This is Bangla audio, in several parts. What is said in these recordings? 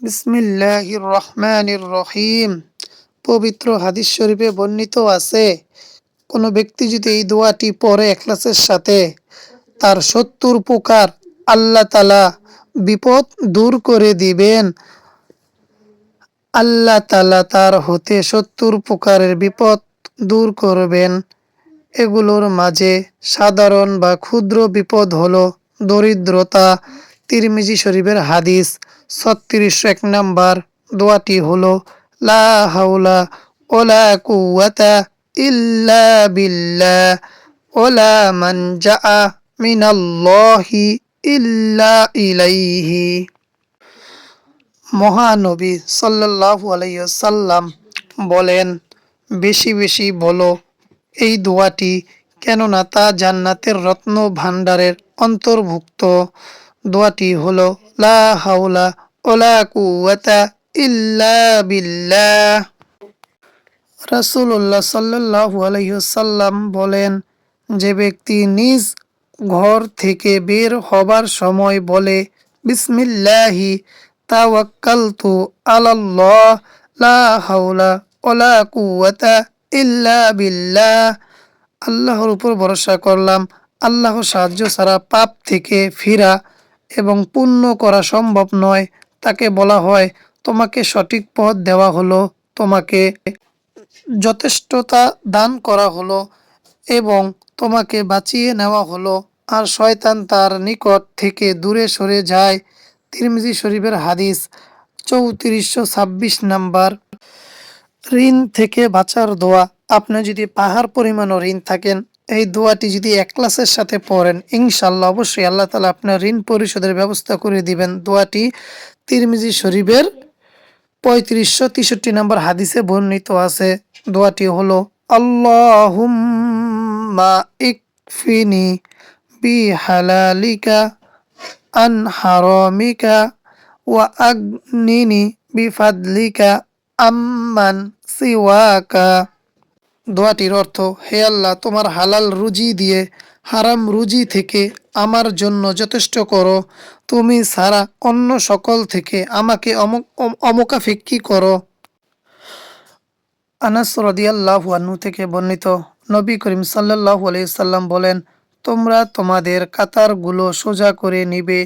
বিসমিল্লাহির রহমানির রহিম। পবিত্র হাদিস শরীফে বর্ণিত আছে, কোনো ব্যক্তি যদি এই দোয়াটি সাথে, তার সত্তর আল্লাহ তালা বিপদ দূর করে দিবেন। আল্লাহ তালা তার হতে সত্তর প্রকারের বিপদ দূর করবেন। এগুলোর মাঝে সাধারণ বা ক্ষুদ্র বিপদ হলো দরিদ্রতা। তিরমিজি শরীফের হাদিস ছত্রিশশো এক নাম্বার দোয়াটি হলো, লা ওলা কুয়াতা ইল্লা বিল্লা ওলা মান জাআ মিনাল্লাহি ইল্লা ইলাইহি। মহানবী সাল্লাল্লাহু আলাইহি সাল্লাম বলেন, বেশি বেশি বলো, এই দোয়াটি কেননা তা জান্নাতের রত্ন ভাণ্ডারের অন্তর্ভুক্ত। দোয়াটি হলো, লা হাওলা ওলা কুওয়াতা ইল্লা বিল্লাহ। রাসূলুল্লাহ সাল্লাল্লাহু আলাইহি সাল্লাম বলেন, যে ব্যক্তি নিজ ঘর থেকে বের হবার সময় বলে, বিসমিল্লাহি তাওয়াক্কালতু আলাল্লাহ, লা হাওলা ওলা কুওয়াতা ইল্লা বিল্লাহ আল্লাহর উপর ভরসা করলাম, আল্লাহ সাহায্য ছাড়া পাপ থেকে ফিরা এবং পূর্ণ করা সম্ভব নয়। তাকে বলা হয়, তোমাকে সঠিক পথ দেওয়া হলো। তোমাকে যথেষ্টতা দান করা হলো এবং তোমাকে বাঁচিয়ে নেওয়া হলো। আর শয়তান তার নিকট থেকে দূরে সরে যায়। তিরমিজি শরীফের হাদিস চৌত্রিশশো ছাব্বিশ নাম্বার। ঋণ থেকে বাঁচার দোয়া। আপনি যদি পাহাড় পরিমাণও ঋণ থাকেন এই দোয়াটি যদি এক ক্লাসের সাথে পড়েন ইনশাল্লাহ অবশ্যই আল্লাহ তালা আপনার ঋণ পরিশোধের ব্যবস্থা করে দিবেন। দোয়াটি তিরমিজি শরীফের পঁয়ত্রিশশো তেষট্টি নম্বর হাদিসে বর্ণিত আছে। দোয়াটি হলো, আল্লাহুম্মা ইকফিনি বি হালালিকা আন ওয়া আগনিনি বিফাদলিকা আম্মান সিওয়াকা। দোয়াটির অর্থ, হে আল্লাহ, তোমার হালাল রুজি দিয়ে হারাম রুজি থেকে আমার জন্য যথেষ্ট করো। তুমি সারা অন্য সকল থেকে আমাকে অমক অমকাফিক্কি করো। আনাস রদিয়াল্লাহু আনহু থেকে বর্ণিত নবী করিম সাল্লাল্লাহু আলাইহি সাল্লাম বলেন, তোমরা তোমাদের কাতারগুলো সোজা করে নিবে,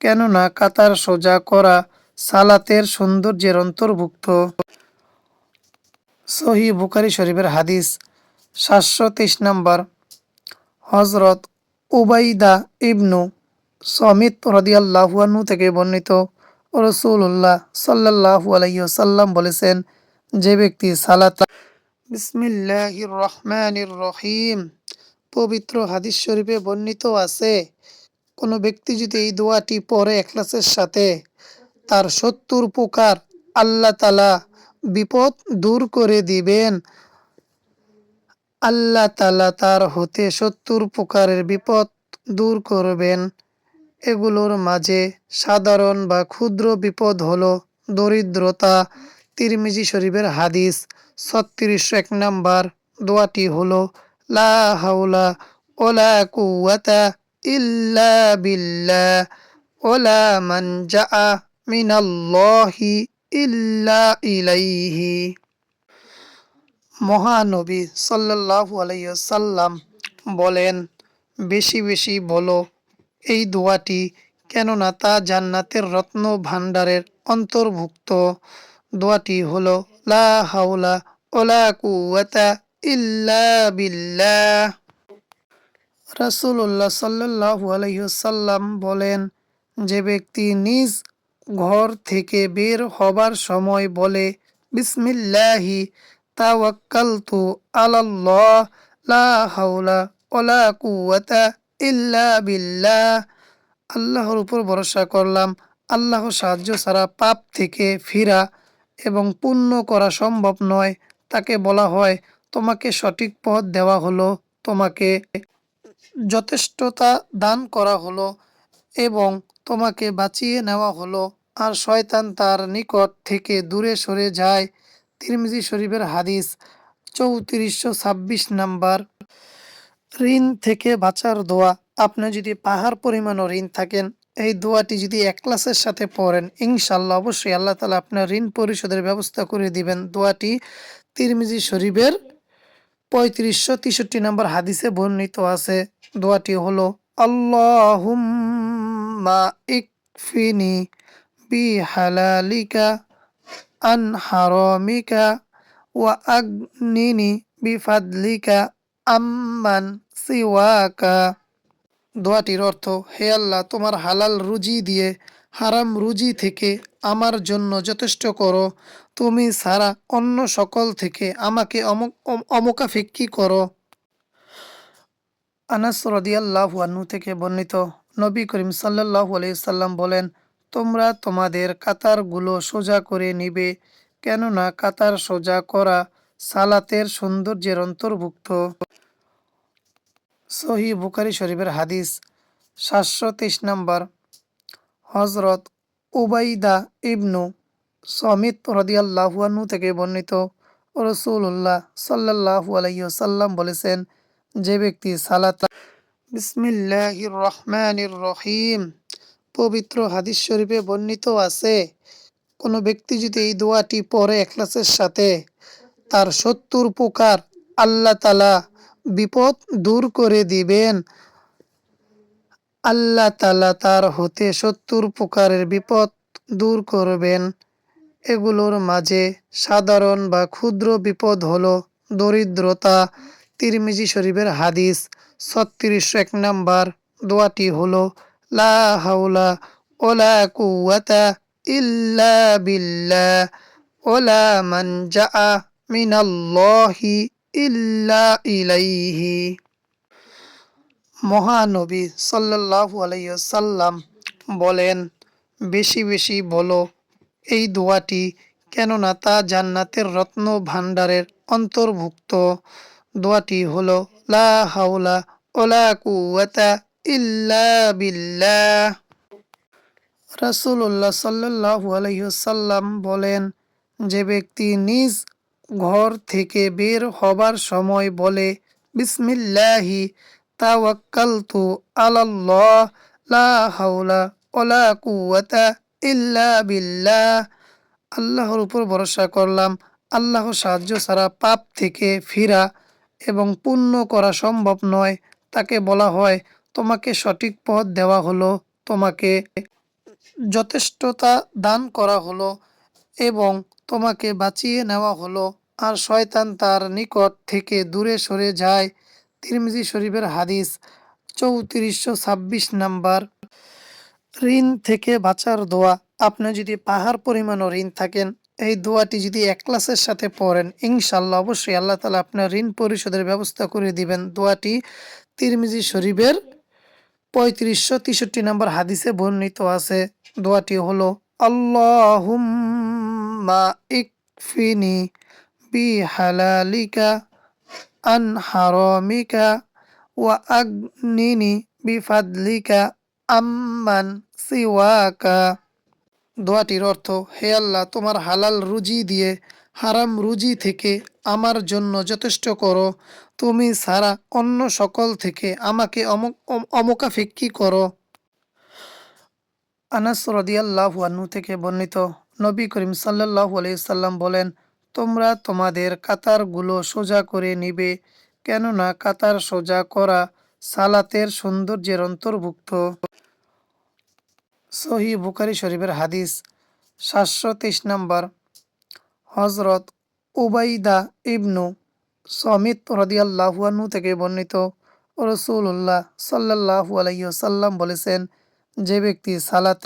কেননা কাতার সোজা করা সালাতের সৌন্দর্যের অন্তর্ভুক্ত। সহি বুখারি শরীফের হাদিস, সাতশো তেইশ নম্বর। হজরত উবাইদা ইবনু সমিত রদিয়াল্লাহুয়ানু থেকে বর্ণিত রসুল্লাহ সাল্লাহু আলাইসাল্লাম বলেছেন, যে ব্যক্তি সালাত বিসমিল্লাহির রহমানির রহিম, পবিত্র হাদিস শরীফে বর্ণিত আছে, কোনো ব্যক্তি যদি এই দোয়াটি পড়ে এখলাসের সাথে, তার সত্তর প্রকার আল্লাহ তালা বিপদ দূর করে দিবেন। আল্লাহ তালা তার হতে সত্তর প্রকারের বিপদ দূর করবেন। এগুলোর মাঝে সাধারণ বা ক্ষুদ্র বিপদ হলো দরিদ্রতা। তিরমিজি শরীফের হাদিস ছত্রিশশো এক নাম্বার দোয়াটি হলো, লা হাওলা ওলা কুয়াতা ইল্লা বিল্লা ওলা মান জাআ মিনাল্লাহি ইল্লা ইলাইহি। মহানবী সাল্লাল্লাহু আলাইহি সাল্লাম বলেন, বেশি বেশি বলো, এই দোয়াটি কেননা তা জান্নাতের রত্ন ভাণ্ডারের অন্তর্ভুক্ত। দোয়াটি হলো, লা হাওলা ওলা কুওয়াতা ইল্লা বিল্লাহ। রাসূলুল্লাহ সাল্লাল্লাহু আলাইহি সাল্লাম বলেন, যে ব্যক্তি নিজ ঘর থেকে বের হবার সময় বলে, বিসমিল্লাহি, তাওয়াক্কালতু আলাল্লাহ, লা হাওলা ওলা কুওয়াতা ইল্লা বিল্লাহ। আল্লাহর উপর ভরসা করলাম, আল্লাহ সাহায্য ছাড়া পাপ থেকে ফিরা এবং পুণ্য করা সম্ভব নয়। তাকে বলা হয়, তোমাকে সঠিক পথ দেওয়া হলো, তোমাকে যথেষ্টতা দান করা হলো। এবং তোমাকে বাঁচিয়ে নেওয়া হলো। আর শয়তান তার নিকট থেকে দূরে সরে যায়। তিরমিজি শরীফের হাদিস চৌত্রিশশো ছাব্বিশ নাম্বার। ঋণ থেকে বাঁচার দোয়া। আপনি যদি পাহাড় পরিমাণও ঋণ থাকেন, এই দোয়াটি যদি এক ক্লাসের সাথে পড়েন ইনশাল্লাহ অবশ্যই আল্লাহ তালা আপনার ঋণ পরিশোধের ব্যবস্থা করে দিবেন। দোয়াটি তিরমিজি শরীফের পঁয়ত্রিশশো তেষট্টি নম্বর হাদিসে বর্ণিত আছে। দোয়াটি হলো আল্লাহুম্মা ইকফিনি বি হালালিকা আন হারামিকা ওয়া আগনিনি বিফাদলিকা আম্মান সিওয়াকা দোয়াটির অর্থ, হে আল্লাহ, তোমার হালাল রুজি দিয়ে হারাম রুজি থেকে আমার জন্য যথেষ্ট করো। তুমি ছাড়া অন্য সকল থেকে আমাকে অমক অমকাফিক্কি করো। আনাস রদিয়াল্লাহু আনহু থেকে বর্ণিত নবী করিম সাল্লাল্লাহু আলাইহি সাল্লাম বলেন, তোমরা তোমাদের কাতারগুলো সোজা করে নিবে, কেননা কাতার সোজা করা সালাতের সৌন্দর্যের অন্তর্ভুক্ত। সহি বুখারি শরীফের হাদিস সাতশো তেইশ নম্বর। হজরত উবাইদা ইবনু সমিত রদিয়াল্লাহুয়ানু থেকে বর্ণিত রসুল্লাহ সাল্লাহু আলাইসাল্লাম বলেছেন, যে ব্যক্তি সালাত বিসমিল্লাহির পবিত্র হাদিস শরীফে বর্ণিত আছে, কোনো ব্যক্তি যদি এই দোয়াটি পড়ে এখলাসের সাথে, তার সত্তর প্রকার আল্লাহ তালা বিপদ দূর করে দিবেন। আল্লাহ তালা তার হতে সত্তর প্রকারের বিপদ দূর করবেন। এগুলোর মাঝে সাধারণ বা ক্ষুদ্র বিপদ হলো দরিদ্রতা তিরমিজি শরীফের হাদিস, ছত্রিশ এক নম্বর। দোয়াটি হলো, লা হাওলা ওলা কুয়াতা ইল্লা বিল্লা ওলা মান জা মিনাল্লাহি ইল্লা ইলাইহি। মহানবী সাল্লাল্লাহু আলাইসাল্লাম বলেন, বেশি বেশি বলো, এই দোয়াটি কেননা তা জান্নাতের রত্ন ভাণ্ডারের অন্তর্ভুক্ত। দোয়াটি হলো, লা হাওলা ওলা কুয়াতা ইল্লা বিল্লাহ। রাসূলুল্লাহ সাল্লাল্লাহু আলাইসাল্লাম বলেন, যে ব্যক্তি নিজ ঘর থেকে বের হবার সময় বলে, বিসমিল্লাহি তাওয়াক্কালতু আলাল্লাহ, লা হাওলা ওলা কুওয়াতা ইল্লা বিল্লাহ আল্লাহর উপর ভরসা করলাম, আল্লাহ সাহায্য ছাড়া পাপ থেকে ফিরা এবং পূর্ণ করা সম্ভব নয়। তাকে বলা হয়, তোমাকে সঠিক পথ দেওয়া হলো। তোমাকে যথেষ্টতা দান করা হলো এবং তোমাকে বাঁচিয়ে নেওয়া হলো। আর শয়তান তার নিকট থেকে দূরে সরে যায়। তিরমিজি শরীফের হাদিস চৌত্রিশশো ছাব্বিশ নাম্বার। ঋণ থেকে বাঁচার দোয়া। আপনি যদি পাহাড় পরিমাণও ঋণ থাকেন এই দোয়াটি যদি এক ক্লাসের সাথে পড়েন ইনশাল্লাহ অবশ্যই আল্লাহ তালা আপনার ঋণ পরিশোধের ব্যবস্থা করে দিবেন। দোয়াটি তিরমিজি শরীফের পঁয়ত্রিশশো তেষট্টি নম্বর হাদিসে বর্ণিত আছে। দোয়াটি হলো, আল্লাহুম্মা ইকফিনি বি হালালিকা আন ওয়া আগনিনি বিফাদলিকা আম্মান সিওয়াকা। দোয়াটির অর্থ, হে আল্লাহ, তোমার হালাল রুজি দিয়ে হারাম রুজি থেকে আমার জন্য যথেষ্ট করো। তুমি সারা অন্য সকল থেকে আমাকে অমক অমকাফিক্কি করো। আনাস রদিয়াল্লাহু থেকে বর্ণিত নবী করিম সাল্লাল্লাহু আলাইহি সাল্লাম বলেন, তোমরা তোমাদের কাতারগুলো সোজা করে নিবে, কেননা কাতার সোজা করা সালাতের সৌন্দর্যের অন্তর্ভুক্ত। সহি বুখারি শরীফের হাদিস, সাতশো তেইশ নম্বর। হজরত উবাইদা ইবনু সমিত রদিয়াল্লাহুয়ানু থেকে বর্ণিত রসুল্লাহ সাল্লাহু আলাইসাল্লাম বলেছেন, যে ব্যক্তি সালাত